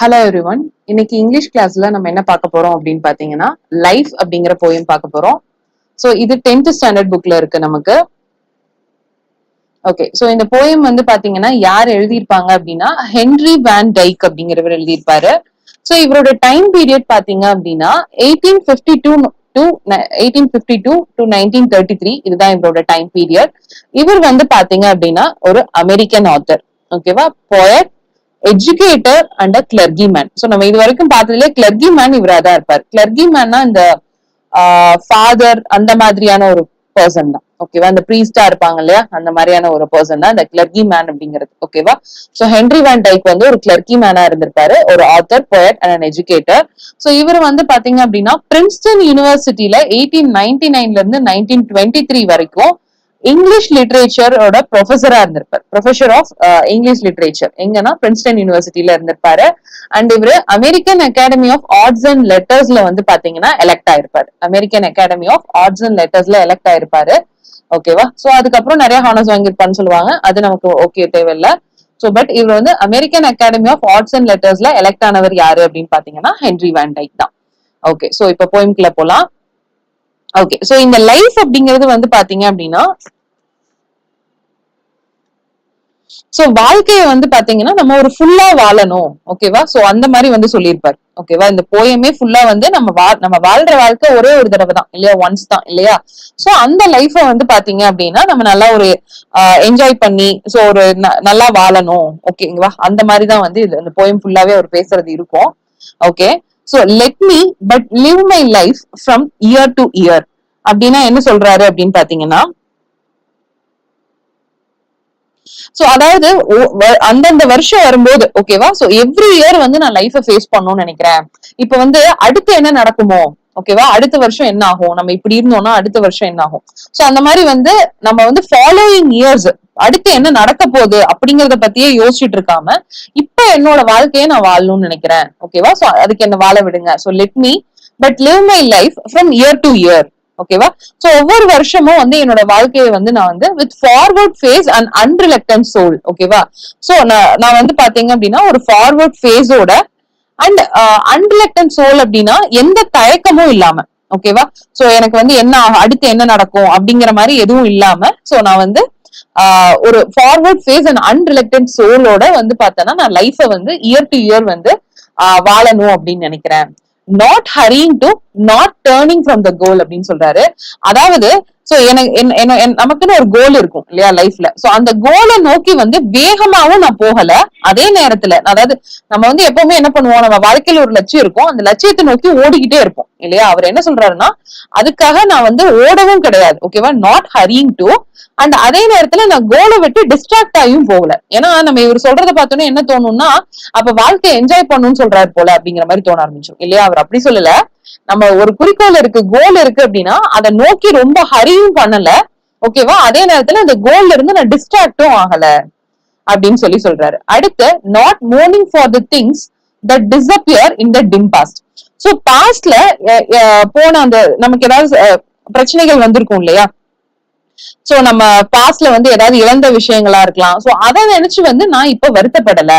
Hello everyone இன்னைக்கு English கிளாஸ்ல நம்ம என்ன பார்க்க போறோம் அப்படின்னு பாத்தீங்கன்னா லைஃப் அப்படிங்கிற போயம் பார்க்க போறோம். சோ இது டென்த் ஸ்டாண்டர்ட் புக்ல இருக்கு நமக்கு. ஓகே ஸோ இந்த போயம் வந்து பாத்தீங்கன்னா யார் எழுதியிருப்பாங்க அப்படின்னா ஹென்ரி வேன் டைக் அப்படிங்கிறவர் எழுதியிருப்பாரு. ஸோ இவரோட டைம் பீரியட் பாத்தீங்க அப்படின்னா eighteen fifty two to eighteen fifty two to nineteen thirty three இதுதான் இவரோட டைம் பீரியட் இவர் வந்து பாத்தீங்க அப்படின்னா ஒரு அமெரிக்கன் ஆத்தர் ஓகேவா poet educator and a clergyman so நம்ம இது வரைக்கும் பார்த்ததுல கிளர்கி மேன் இவரா தான் இருப்பார். கிளர்கி மேன்னா இந்த ஃபாதர் அந்த மாதிரியான ஒரு பர்சன் தான். ஓகேவா அந்த ப்ரீஸ்டா இருப்பாங்க இல்லையா? அந்த மாதிரியான ஒரு பர்சன் தான் இந்த கிளர்கி மேன் அப்படிங்கிறது ஓகேவா ஸோ ஹென்ரி வேன் டைக் வந்து ஒரு கிளர்கி மேனா இருந்திருப்பாரு. ஒரு author poet and an educator so இவர் வந்து பாத்தீங்க அப்படின்னா பிரின்ஸ்டன் யூனிவர்சிட்டியில எயிட்டீன் நைன்டி நைன்ல இருந்து நைன்டீன் டுவெண்ட்டி த்ரீ வரைக்கும் இங்கிலீஷ் லிட்ரேச்சரோட ப்ரொஃபஸரா இருந்திருப்பார். ப்ரொஃபஸர் ஆஃப் இங்கிலீஷ் லிட்ரேச்சர் எங்கன்னா பிரின்ஸ்டன் யூனிவர்சிட்டியில இருந்திருப்பாரு. அண்ட் இவரு American academy of arts and லெட்டர்ஸ்ல வந்து பாத்தீங்கன்னா elect ஆயிருப்பாரு. American academy of arts and லெட்டர்ஸ்ல elect ஆயிருப்பாரு. ஓகேவா சோ அதுக்கப்புறம் நிறைய ஹானர்ஸ் வாங்கியிருப்பான்னு சொல்லுவாங்க. அது நமக்கு ஓகே தேவையில்லை. சோ பட் இவர் வந்து American academy of arts and லெட்டர்ஸ்ல elect ஆனவர் யாரு அப்படின்னு பாத்தீங்கன்னா ஹென்ரி வேண்டைக் தான். ஓகே சோ இப்ப போயிம்குள்ள போலாம். ஓகே சோ இந்த லைஃப் அப்படிங்கிறது வந்து பாத்தீங்க அப்படின்னா சோ வாழ்க்கைய வந்து பாத்தீங்கன்னா நம்ம ஒரு ஃபுல்லா வாழணும் ஓகேவா சோ அந்த மாதிரி வந்து சொல்லியிருப்பார் ஓகேவா இந்த போயமே ஃபுல்லா வந்து நம்ம வா நம்ம வாழ்ற வாழ்க்கை ஒரே ஒரு தடவை தான் இல்லையா? ஒன்ஸ் தான் இல்லையா? சோ அந்த லைஃப வந்து பாத்தீங்க அப்படின்னா நம்ம நல்லா ஒரு என்ஜாய் பண்ணி சோ ஒரு நல்லா வாழணும் ஓகேங்களா அந்த மாதிரி தான் வந்து இது இந்த போயம் ஃபுல்லாவே அவர் பேசுறது இருக்கும் okay so let me but live my life from year to year அப்படின்னா என்ன சொல்றாரு அப்படின்னு பாத்தீங்கன்னா சோ அதாவது அந்தந்த வருஷம் வரும்போது ஓகேவா சோ எவ்ரி இயர் வந்து நான் லைஃப ஃபேஸ் பண்ணணும்னு நினைக்கிறேன். இப்ப வந்து அடுத்து என்ன நடக்குமோ? ஓகேவா அடுத்த வருஷம் என்ன ஆகும்? நம்ம இப்படி இருந்தோம்னா அடுத்த வருஷம் என்ன ஆகும்? சோ அந்த மாதிரி வந்து நம்ம வந்து ஃபாலோயிங் இயர்ஸ் அடுத்து என்ன நடக்க போகுது அப்படிங்கறத பத்தியே யோசிச்சுட்டு இருக்காம இப்ப என்னோட வாழ்க்கையை நான் வாழணும்னு நினைக்கிறேன். ஓகேவா சோ அதுக்கு என்ன வாழ விடுங்க. So let me but live my life from year to year ஓகேவா சோ ஒவ்வொரு வருஷமும் வந்து என்னோட வாழ்க்கையை வந்து நான் வந்து with forward face and unreluctant soul ஓகேவா சோ நான் நான் வந்து பாத்தீங்க அப்படின்னா ஒரு ஃபார்வர்ட் ஃபேஸோட அண்ட் அன்ரிலக்டன் சோல் அப்படின்னா எந்த தயக்கமும் இல்லாம ஓகேவா சோ எனக்கு வந்து என்ன அடுத்து என்ன நடக்கும் அப்படிங்கிற மாதிரி எதுவும் இல்லாம சோ நான் வந்து ஒரு ஃபார்வர்ட் ஃபேஸ் அண்ட் அன்ரிலக்டன் சோலோட வந்து பார்த்தேன்னா நான் லைஃப வந்து இயர் டு இயர் வந்து வாழணும் அப்படின்னு நினைக்கிறேன். Not hurrying to not turning from the goal அப்படின்னு சொல்றாரு. அதாவது சோ எனக்கு நமக்குன்னு ஒரு கோல் இருக்கும் இல்லையா லைஃப்ல சோ அந்த கோலை நோக்கி வந்து வேகமாவும் நான் போகல. அதே நேரத்துல அதாவது நம்ம வந்து எப்பவுமே என்ன பண்ணுவோம் நம்ம வாழ்க்கையில ஒரு லட்சியம் இருக்கும். அந்த லட்சியத்தை நோக்கி ஓடிக்கிட்டே இருப்போம் இல்லையா? அவர் என்ன சொல்றாருன்னா அதுக்காக நான் வந்து ஓடவும் கிடையாது ஓகேவா நாட் ஹரிங் டு அண்ட் அதே நேரத்துல நான் கோலை விட்டு டிஸ்ட்ராக்ட் ஆகியும் போகல. ஏன்னா நம்ம இவர் சொல்றதை பார்த்தோன்னே என்ன தோணும்னா அப்ப வாழ்க்கையை என்ஜாய் பண்ணணும்னு சொல்றாரு போல அப்படிங்கிற மாதிரி தோண ஆரம்பிச்சோம் இல்லையா? அவர் அப்படி சொல்லல. நம்ம ஒரு குறிக்கோள் இருக்கு கோல் இருக்கு அப்படின்னா அதை நோக்கி ரொம்ப ஹரியும் பண்ணல. ஓகேவா அதே நேரத்துல அந்த கோல்ல இருந்து நான் டிஸ்ட்ராக்டும் ஆகல. அப்படின்னு சொல்லி சொல்றாரு. அடுத்து not mourning for the things that disappear in the dim past so பாஸ்ட்ல போன அந்த நமக்கு ஏதாவது பிரச்சனைகள் வந்திருக்கும் இல்லையா? சோ நம்ம பாஸ்ட்ல வந்து ஏதாவது இழந்த விஷயங்களா இருக்கலாம். சோ அதை நினைச்சு வந்து நான் இப்ப வருத்தப்படல.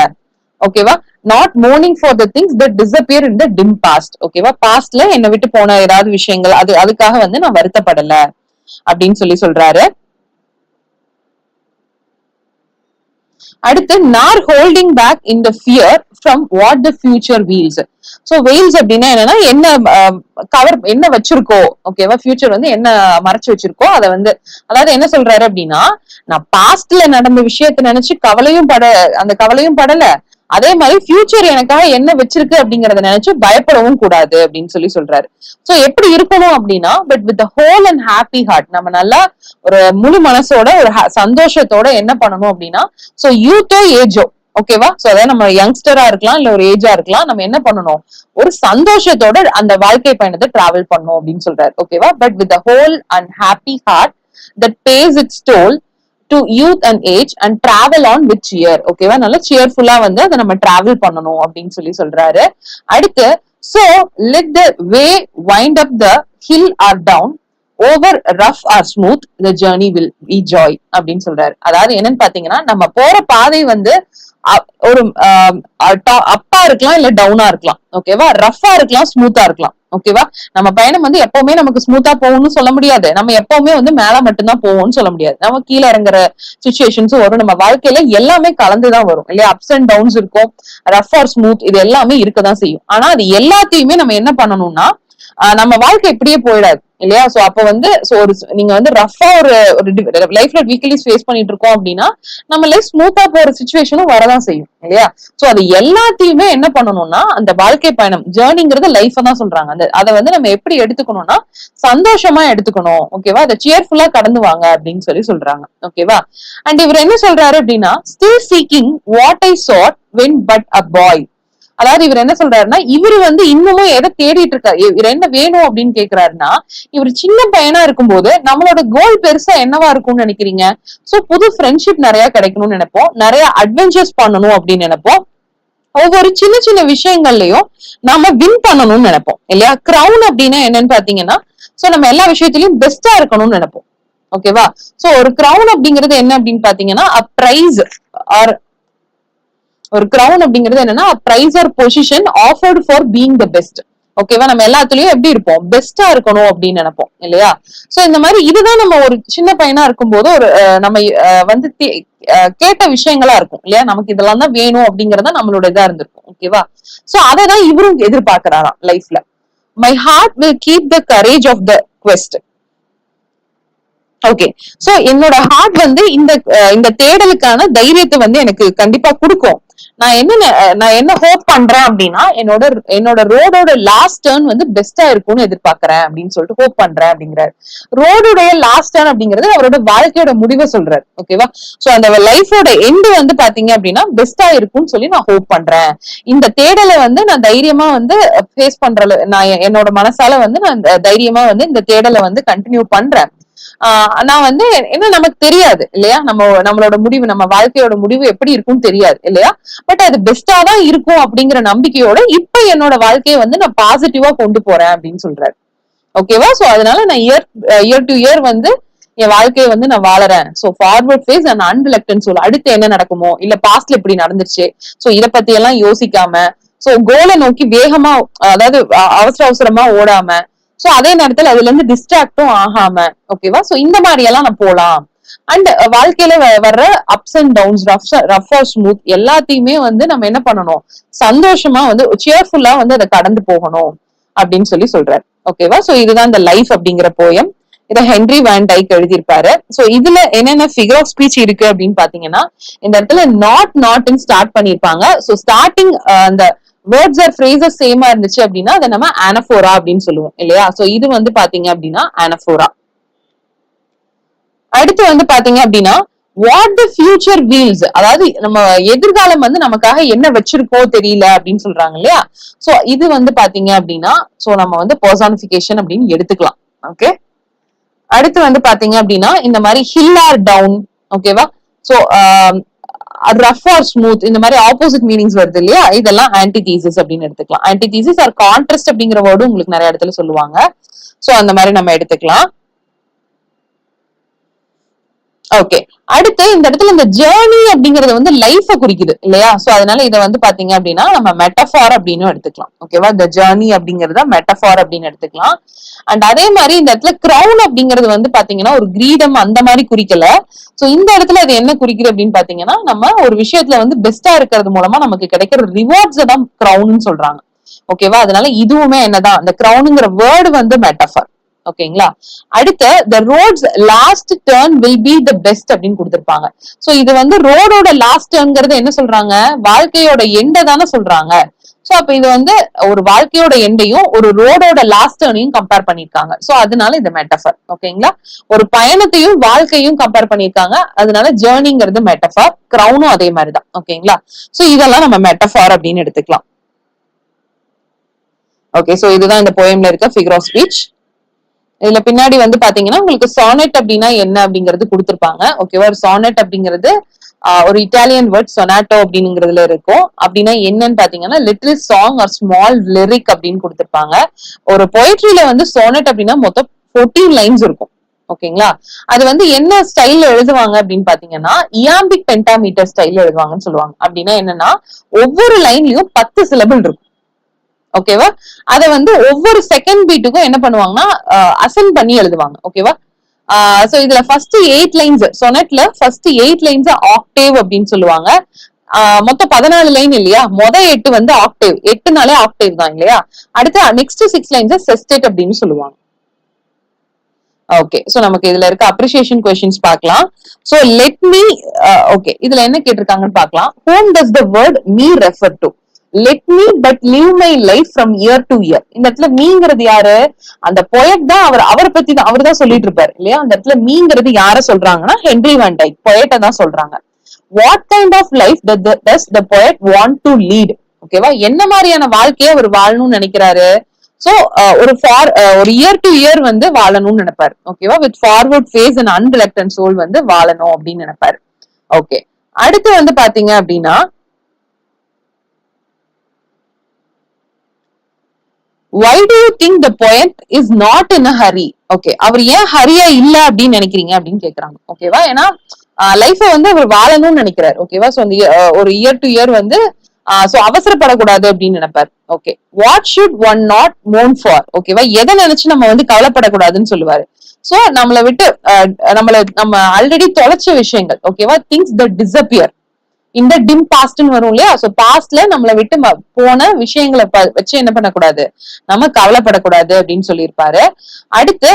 ஓகேவா not mourning for the things that disappear in the dim past ஓகேவா பாஸ்ட்ல என்னை விட்டு போன ஏதாவது விஷயங்கள் அது அதுக்காக வந்து நான் வருத்தப்படல. அப்படின்னு சொல்லி சொல்றாரு. அடுத்து nor holding back in the fear from what the future veils so veils அப்படின்னா என்னன்னா என்ன கவர் என்ன வச்சிருக்கோ ஓகேவா ஃபியூச்சர் வந்து என்ன மறைச்சு வச்சிருக்கோ அதை வந்து அதாவது என்ன சொல்றாரு அப்படின்னா நான் பாஸ்ட்ல நடந்த விஷயத்த நினைச்சு கவலையும் பட அந்த கவலையும் படல. அதே மாதிரி ஃபியூச்சர் எனக்காக என்ன வச்சிருக்கு அப்படிங்கறத நினைச்சு பயப்படவும் கூடாது அப்படின்னு சொல்லி சொல்றாரு. சோ எப்படி இருக்கணும் அப்படின்னா but with whole and happy heart நம்ம நல்லா ஒரு முழு மனசோட ஒரு சந்தோஷத்தோட என்ன பண்ணணும் அப்படின்னா சோ யூத்தோ ஏஜோ ஓகேவா சோ அதாவது நம்ம யங்ஸ்டரா இருக்கலாம் இல்ல ஒரு ஏஜா இருக்கலாம் நம்ம என்ன பண்ணணும்? ஒரு சந்தோஷத்தோட அந்த வாழ்க்கை பயணத்தை டிராவல் பண்ணணும் அப்படின்னு சொல்றாரு ஓகேவா but with whole and happy heart that pays its toll to youth and age and travel on with cheer ஓகேவா நல்லா சியர்ஃபுல்லா வந்து அதை நம்ம டிராவல் பண்ணணும் அப்படின்னு சொல்லி சொல்றாரு. அடுத்து so let the way wind up the hill or down over rough or smooth the journey will be joy அப்படின்னு சொல்றாரு. அதாவது என்னன்னு பாத்தீங்கன்னா நம்ம போற பாதை வந்து ஒரு அப்பா இருக்கலாம் இல்ல டவுனா இருக்கலாம். ஓகேவா ரஃபா இருக்கலாம் ஸ்மூத்தா இருக்கலாம். ஓகேவா நம்ம பயணம் வந்து எப்பவுமே நமக்கு ஸ்மூத்தா போகும்னு சொல்ல முடியாது. நம்ம எப்பவுமே வந்து மேல மட்டும்தான் போவோம்னு சொல்ல முடியாது. நம்ம கீழே இறங்குற சுச்சுவேஷன்ஸும் வரும் நம்ம வாழ்க்கையில எல்லாமே கலந்துதான் வரும். இல்லையா? அப்ஸ் அண்ட் டவுன்ஸ் இருக்கும். ரஃப் ஆர் ஸ்மூத் இது எல்லாமே இருக்கதான் செய்யும். ஆனா அது எல்லாத்தையுமே நம்ம என்ன பண்ணணும்னா நம்ம வாழ்க்கை இப்படியே போயிடாது இல்லையா? சோ அப்ப வந்து சோ ஒரு நீங்க வந்து ரஃபா ஒரு லைஃப்ல வீக்லி ஃபேஸ் பண்ணிட்டு இருக்கோம் அப்படின்னா நம்ம லைஃப் ஸ்மூத்தா போற சுச்சுவேஷனும் வரதான் செய்யும் இல்லையா? சோ அது எல்லாத்தையுமே என்ன பண்ணணும்னா அந்த வாழ்க்கை பயணம் ஜேர்னிங்கிறது லைஃப் தான் சொல்றாங்க. அந்த அதை வந்து நம்ம எப்படி எடுத்துக்கணும்னா சந்தோஷமா எடுத்துக்கணும் ஓகேவா அதை சியர்ஃபுல்லா கடந்து வாங்க அப்படின்னு சொல்லி சொல்றாங்க ஓகேவா அண்ட் இவர் என்ன சொல்றாரு அப்படின்னா still seeking what I sought when but a boy அதாவது இவர் என்ன சொல்றாருன்னா இவர் வந்து இன்னமும் எதை தேடிட்டு இருக்காரு. இவர் என்ன வேணும் அப்படின்னு கேக்குறாருன்னா இவர் சின்ன பையனா இருக்கும்போது நம்மளோட கோல் பெருசா என்னவா இருக்கும்னு நினைக்கிறீங்க? சோ புது ஃப்ரெண்ட்ஷிப் நிறைய கிடைக்கணும்னு நினைப்போம். நிறைய அட்வென்ச்சர்ஸ் பண்ணணும் அப்படின்னு நினைப்போம். ஒவ்வொரு சின்ன சின்ன விஷயங்கள்லயும் நாம வின் பண்ணணும்னு நினைப்போம். இல்லையா? கிரவுன் அப்படின்னா என்னன்னு பாத்தீங்கன்னா சோ நம்ம எல்லா விஷயத்திலயும் பெஸ்டா இருக்கணும்னு நினைப்போம். ஓகேவா சோ ஒரு கிரவுன் அப்படிங்கிறது என்ன அப்படின்னு பாத்தீங்கன்னா அ பிரைஸ் ஆர் ஒரு கிரவுன் அப்படிங்கிறது என்னன்னா prize or position offered for being the best ஓகேவா நம்ம எல்லாத்துலயும் எப்படி இருப்போம்? பெஸ்டா இருக்கணும் அப்படின்னு நினைப்போம். இல்லையா? சோ இந்த மாதிரி இதுதான் நம்ம ஒரு சின்ன பையனா இருக்கும்போது ஒரு நம்ம வந்து கேட்ட விஷயங்களா இருக்கும். இல்லையா? நமக்கு இதெல்லாம் தான் வேணும் அப்படிங்கறத நம்மளோட இதா இருந்திருக்கும். ஓகேவா சோ அதை தான் இவரும் எதிர்பார்க்கிறாராம் லைஃப்ல my heart will keep the courage of the quest okay so என்னோட ஹார்ட் வந்து இந்த இந்த தேடலுக்கான தைரியத்தை வந்து எனக்கு கண்டிப்பா கொடுக்கும். நான் என்ன நான் என்ன ஹோப் பண்றேன் அப்படின்னா என்னோட என்னோட ரோடோட லாஸ்ட் டேர்ன் வந்து பெஸ்டா இருக்கும்னு எதிர்பார்க்கறேன் அப்படின்னு சொல்லிட்டு ஹோப் பண்றேன் அப்படிங்கிறாரு. ரோடுடைய லாஸ்ட் டேர்ன் அப்படிங்கிறது அவரோட வாழ்க்கையோட முடிவை சொல்றாரு. ஓகேவா சோ அந்த லைஃபோட எண்டு வந்து பாத்தீங்க அப்படின்னா பெஸ்டா இருக்கும்னு சொல்லி நான் ஹோப் பண்றேன். இந்த தேடலை வந்து நான் தைரியமா வந்து ஃபேஸ் பண்ற அளவு- நான் என்னோட மனசால வந்து நான் தைரியமா வந்து இந்த தேடலை வந்து கண்டினியூ பண்றேன். ஆஹ் நான் வந்து என்ன நமக்கு தெரியாது இல்லையா? நம்ம நம்மளோட முடிவு நம்ம வாழ்க்கையோட முடிவு எப்படி இருக்கும்னு தெரியாது இல்லையா? பட் அது பெஸ்டா தான் இருக்கும் அப்படிங்கிற நம்பிக்கையோட இப்ப என்னோட வாழ்க்கையை வந்து நான் பாசிட்டிவா கொண்டு போறேன் அப்படின்னு சொல்றாரு. ஓகேவா சோ அதனால நான் இயர் இயர் டு இயர் வந்து என் வாழ்க்கையை வந்து நான் வாழறேன். So forward face and unreluctant soul அடுத்து என்ன நடக்குமோ இல்ல பாஸ்ட்ல இப்படி நடந்துருச்சு. சோ இத பத்தி எல்லாம் யோசிக்காம சோ கோலை நோக்கி வேகமா அதாவது அவசர அவசரமா ஓடாம சோ அதே நேரத்துல அதுல இருந்து டிஸ்ட்ராக்டும் ஆகாம ஓகேவா சோ இந்த மாதிரி எல்லாம் நான் போலாம் அண்ட் வாழ்க்கையில வர்ற ups and downs rough rough or smooth எல்லாத்தையுமே வந்து நம்ம என்ன பண்ணணும்? சந்தோஷமா வந்து சியர்ஃபுல்லா வந்து அதை கடந்து போகணும் அப்படின்னு சொல்லி சொல்றாரு. ஓகேவா சோ இதுதான் இந்த லைஃப் அப்படிங்கிற போயம் இத ஹென்ரி வேன் டைக் எழுதியிருப்பாரு. சோ இதுல என்னென்ன ஃபிகர் ஆஃப் ஸ்பீச் இருக்கு அப்படின்னு பாத்தீங்கன்னா இந்த இடத்துல நாட் நாட்னு ஸ்டார்ட் பண்ணிருப்பாங்க சோ ஸ்டார்டிங் அந்த வேர்ட்ஸ் ஆர் ஃப்ரேசஸ் சேமா இருந்துச்சு அப்படின்னா அதை நம்ம ஆனஃபோரா அப்படின்னு சொல்லுவோம் இல்லையா? சோ இது வந்து பாத்தீங்க அப்படின்னா ஆனஃபோரா அடுத்து வந்து பாத்தீங்க அப்படின்னா வாட் த ஃபியூச்சர் வீல்ஸ் அதாவது நம்ம எதிர்காலம் வந்து நமக்காக என்ன வச்சிருக்கோ தெரியல அப்படின்னு சொல்றாங்க இல்லையா? சோ இது வந்து பாத்தீங்க அப்படின்னா சோ நம்ம வந்து பர்சானிபிகேஷன் அப்படின்னு எடுத்துக்கலாம் ஓகே அடுத்து வந்து பாத்தீங்க அப்படின்னா இந்த மாதிரி ஹில் ஆர் டவுன் ஓகேவா சோ ரஃப் ஆர் ஸ்மூத் இந்த மாதிரி ஆப்போசிட் மீனிங்ஸ் வருது இல்லையா? இதெல்லாம் ஆன்டிதீசிஸ் அப்படின்னு எடுத்துக்கலாம். ஆன்டிதீசிஸ் ஆர் கான்ட்ரஸ்ட் அப்படிங்கிற வேர்டும் உங்களுக்கு நிறைய இடத்துல சொல்லுவாங்க. சோ அந்த மாதிரி நம்ம எடுத்துக்கலாம். ஓகே அடுத்து இந்த இடத்துல இந்த ஜேர்னி அப்படிங்கறது வந்து லைஃப குறிக்குது இல்லையா? சோ அதனால இதை வந்து பாத்தீங்க அப்படின்னா நம்ம மெட்டஃபார் அப்படின்னு எடுத்துக்கலாம். ஓகேவா இந்த ஜேர்னி அப்படிங்கறத மெட்டஃபார் அப்படின்னு எடுத்துக்கலாம். அண்ட் அதே மாதிரி இந்த இடத்துல கிரௌன் அப்படிங்கிறது வந்து பாத்தீங்கன்னா ஒரு கிரீடம் அந்த மாதிரி குறிக்கல. சோ இந்த இடத்துல அது என்ன குறிக்குது அப்படின்னு பாத்தீங்கன்னா நம்ம ஒரு விஷயத்துல வந்து பெஸ்டா இருக்கிறது மூலமா நமக்கு கிடைக்கிற ரிவார்ட்ஸ் தான் கிரௌன் சொல்றாங்க. ஓகேவா அதனால இதுவுமே என்னதான்? அந்த கிரவுனுங்கிற வேர்டு வந்து மெட்டஃபர் ஓகேங்களா? அடுத்து the roads last turn will be the best அப்படின்னு கொடுத்திருப்பாங்க. சோ இது வந்து ரோடோட லாஸ்ட் டேர்ன்ங்கிறது என்ன சொல்றாங்க? வாழ்க்கையோட எண்டை தானே சொல்றாங்க. சோ அப்ப இது வந்து ஒரு வாழ்க்கையோட எண்டையும் ஒரு ரோடோட லாஸ்ட் டேர்னையும் கம்பேர் பண்ணிருக்காங்க சோ அதனால இது மெட்டஃபர் ஓகேங்களா? ஒரு பயணத்தையும் வாழ்க்கையும் கம்பேர் பண்ணிருக்காங்க அதனால ஜேர்னிங்கிறது மெட்டஃபார் கிரௌனும் அதே மாதிரிதான் ஓகேங்களா? சோ இதெல்லாம் நம்ம மெட்டஃபார் அப்படின்னு எடுத்துக்கலாம். ஓகே சோ இதுதான் இந்த போயம்ல இருக்க ஃபிகர் ஆஃப் ஸ்பீச் இதுல பின்னாடி வந்து பாத்தீங்கன்னா உங்களுக்கு சானெட் அப்படின்னா என்ன அப்படிங்கிறது கொடுத்துருப்பாங்க. ஓகேவா ஒரு சானெட் அப்படிங்கிறது ஒரு இட்டாலியன் வேர்ட் சொனாட்டோ அப்படிங்கிறதுல இருக்கும். அப்படின்னா என்னன்னு பாத்தீங்கன்னா little song or small lyric அப்படின்னு கொடுத்துருப்பாங்க. ஒரு பொயட்ரியில வந்து சோனெட் அப்படின்னா மொத்தம் ஃபோர்டீன் லைன்ஸ் இருக்கும். ஓகேங்களா அது வந்து என்ன ஸ்டைல்ல எழுதுவாங்க அப்படின்னு பாத்தீங்கன்னா இயாம்பிக் பென்டாமீட்டர் ஸ்டைல்ல எழுதுவாங்கன்னு சொல்லுவாங்க. அப்படின்னா என்னன்னா ஒவ்வொரு லைன்லயும் பத்து சிலபிள் இருக்கும். ஓகேவா அத வந்து ஒவ்வொரு செகண்ட் பீட்டுக்கும் என்ன பண்ணுவாங்கன்னா அசன் பண்ணி எழுதுவாங்க. ஓகேவா சோ இதுல ஃபர்ஸ்ட் எயிட் லைன்ஸ் சொனட்ல ஃபர்ஸ்ட் எயிட் லைன்ஸ் ஆக்டேவ் அப்படின்னு சொல்லுவாங்க. மொத்தம் பதினாலு லைன் இல்லையா? மொத எட்டு வந்து ஆக்டேவ் எட்டுனாலே ஆக்டேவ் தான் இல்லையா? அடுத்து நெக்ஸ்ட் சிக்ஸ் லைன்ஸ் செஸ்டேட் அப்படின்னு சொல்லுவாங்க. ஓகே சோ நமக்கு இதுல இருக்க அப்ரிசியேஷன் கொஸ்டின்ஸ் பார்க்கலாம். சோ லெட் மீ ஓகே இதுல என்ன கேட்டிருக்காங்கன்னு பார்க்கலாம். Whom does the word me refer to let me but live my life from year to year இந்த இடத்துல மீங்கிறது யாரு? அந்த பொயட் தான் அவர் அவரை பத்தி தான் அவர் தான் சொல்லிட்டு இருப்பாரு இல்லையா? அந்த இடத்துல மீங்கிறது யார சொல்றாங்கன்னா ஹென்ரி வான் பொயட்டை தான் சொல்றாங்க. What kind of life does the poet want to lead ஓகேவா என்ன மாதிரியான வாழ்க்கையை அவர் வாழணும்னு நினைக்கிறாரு? சோ ஒரு ஃபார் ஒரு இயர் டு இயர் வந்து வாழணும்னு நினைப்பாரு. ஓகேவா with forward face and unreluctant soul வந்து வாழணும் அப்படின்னு நினைப்பாரு. ஓகே அடுத்து வந்து பாத்தீங்க அப்படின்னா why do you think the poet is not in a hurry okay அவர் ஏன் ஹரியா இல்ல அப்படின்னு நினைக்கிறீங்க அப்படின்னு கேக்குறாங்க. ஓகேவா ஏன்னா லைஃப வந்து அவர் வாழணும்னு நினைக்கிறார். ஓகேவா சோ அந்த ஒரு இயர் டு இயர் வந்து சோ அவசரப்படக்கூடாது அப்படின்னு நினைப்பார். Okay what should one not moan for ஓகேவா எதை நினைச்சு நம்ம வந்து கவலைப்படக்கூடாதுன்னு சொல்லுவாரு. சோ நம்மளை விட்டு அஹ், நம்மள நம்ம ஆல்ரெடி தொலைச்ச விஷயங்கள். ஓகேவா திங்ஸ் த டிசப்பியர் இந்த டிம் பாஸ்ட்னு வரும் இல்லையா? சோ பாஸ்ட்ல நம்மளை விட்டு போன விஷயங்களை வச்சு என்ன பண்ணக்கூடாது? நம்ம கவலைப்படக்கூடாது அப்படின்னு சொல்லியிருப்பாரு. அடுத்து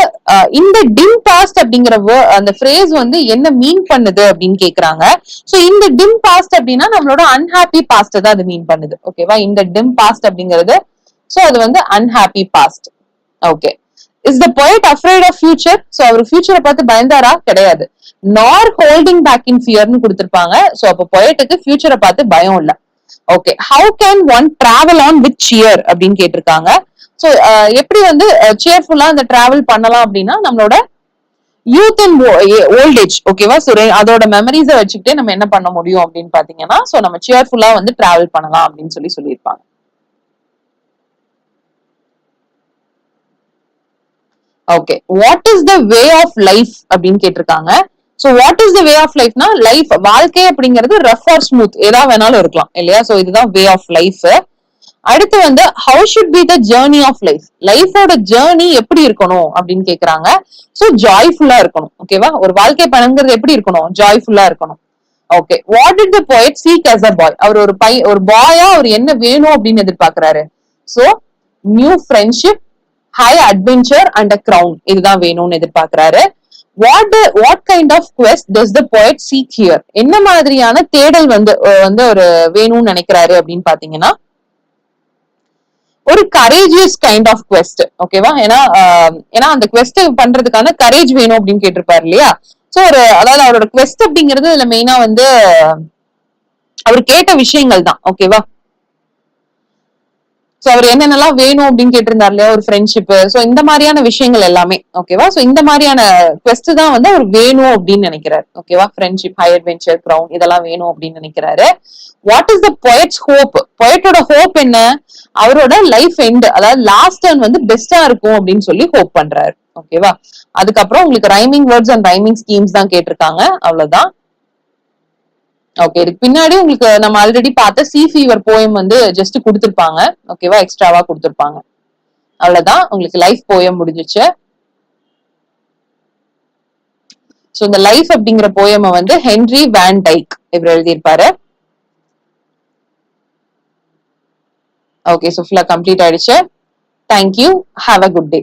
இந்த டிம் பாஸ்ட் அப்படிங்கிற அந்த ஃப்ரேஸ் வந்து என்ன மீன் பண்ணுது அப்படின்னு கேக்குறாங்க. சோ இந்த டிம் பாஸ்ட் அப்படின்னா நம்மளோட அன்ஹாப்பி பாஸ்ட் தான் அது மீன் பண்ணுது. ஓகேவா இந்த டிம் பாஸ்ட் அப்படிங்கிறது சோ அது வந்து unhappy past okay is the poet afraid of future so அவர் ஃபியூச்சரை பார்த்து பயந்தாரா? கிடையாது. நார் ஹோல்டிங் பேக் இன் ஃபியர்னு கொடுத்திருப்பாங்க. சோ அப்ப பொயட்டுக்கு ஃபியூச்சரை பார்த்து பயம் இல்ல. Okay how can one travel on with cheer அப்படின்னு கேட்டிருக்காங்க. சோ எப்படி வந்து சியர்ஃபுல்லா அந்த டிராவல் பண்ணலாம் அப்படின்னா நம்மளோட யூத் அண்ட் ஓல்டேஜ் ஓகேவா சோ அதோட மெமரிஸை வச்சுக்கிட்டே நம்ம என்ன பண்ண முடியும் அப்படின்னு பாத்தீங்கன்னா சோ நம்ம சியர்ஃபுல்லா வந்து டிராவல் பண்ணலாம் அப்படின்னு சொல்லி சொல்லியிருப்பாங்க. Okay what is the way of life அப்படின்னு கேட்டிருக்காங்க. So what is the way of லைஃப்னா life வாழ்க்கை அப்படிங்கிறது ரஃப் ஆர் ஸ்மூத் எதா வேணாலும் இருக்கலாம் இல்லையா? ஸோ இதுதான் வே ஆஃப் லைஃப் அடுத்து வந்து how should be the journey of life லைஃபோட ஜேர்னி எப்படி இருக்கணும் அப்படின்னு கேக்குறாங்க. ஸோ ஜாய்ஃபுல்லா இருக்கணும் ஓகேவா ஒரு வாழ்க்கை பணங்கிறது எப்படி இருக்கணும்? ஜாய்ஃபுல்லா இருக்கணும். Okay what it the poet seek as a boy அவர் ஒரு பை ஒரு பாயா அவர் என்ன வேணும் அப்படின்னு எதிர்பார்க்கறாரு? So new friendship high adventure and a crown இதுதான் வேணும்னு எதிர்பார்க்கிறாரு. What what kind of quest does the poet seek here என்ன மாதிரியான தேடல் வந்து வந்து ஒரு வேணும்னு நினைக்கிறாரு அப்படின்னு பாத்தீங்கன்னா ஒரு கரேஜியஸ் கைண்ட் ஆஃப் குவெஸ்ட் ஓகேவா ஏன்னா ஏன்னா அந்த குவெஸ்ட் பண்றதுக்கான கரேஜ் வேணும் அப்படின்னு கேட்டிருப்பாரு இல்லையா? சோ ஒரு அதாவது அவரோட குவெஸ்ட் அப்படிங்கிறது இதுல மெயினா வந்து அவர் கேட்ட விஷயங்கள் தான் ஓகேவா சோ அவர் என்னென்னலாம் வேணும் அப்படின்னு கேட்டிருந்தார் இல்லையா? ஒரு ஃப்ரெண்ட்ஷிப் சோ இந்த மாதிரியான விஷயங்கள் எல்லாமே ஓகேவா சோ இந்த மாதிரியான quest தான் வந்து அவர் வேணும் அப்படின்னு நினைக்கிறாரு. ஓகேவா ஃப்ரெண்ட்ஷிப் ஹை அட்வென்ச்சர் கிரவுன் இதெல்லாம் வேணும் அப்படின்னு நினைக்கிறாரு. What is the poets hope பொயட்டோட hope என்ன? அவரோட லைஃப் எண்ட் அதாவது லாஸ்ட் டர்ன் வந்து பெஸ்டா இருக்கும் அப்படின்னு சொல்லி ஹோப் பண்றாரு. ஓகேவா அதுக்கப்புறம் உங்களுக்கு rhyming words and rhyming schemes தான் கேட்டிருக்காங்க. அவ்வளவுதான். ஓகே இதுக்கு பின்னாடி உங்களுக்கு நம்ம ஆல்ரெடி பார்த்த சி ஃபீவர் போயம் வந்து ஜஸ்ட் கொடுத்துருப்பாங்க. ஓகேவா எக்ஸ்ட்ராவா கொடுத்துருப்பாங்க. அவ்வளவுதான். உங்களுக்கு லைஃப் போயம் முடிஞ்சிச்சு. ஸோ இந்த லைஃப் அப்படிங்கிற போயமை வந்து ஹென்ரி வேன் டைக் இவர் எழுதியிருப்பாரு. ஓகே ஸோ ஃபுல்லாக கம்ப்ளீட் ஆயிடுச்சு. Thank you have a good day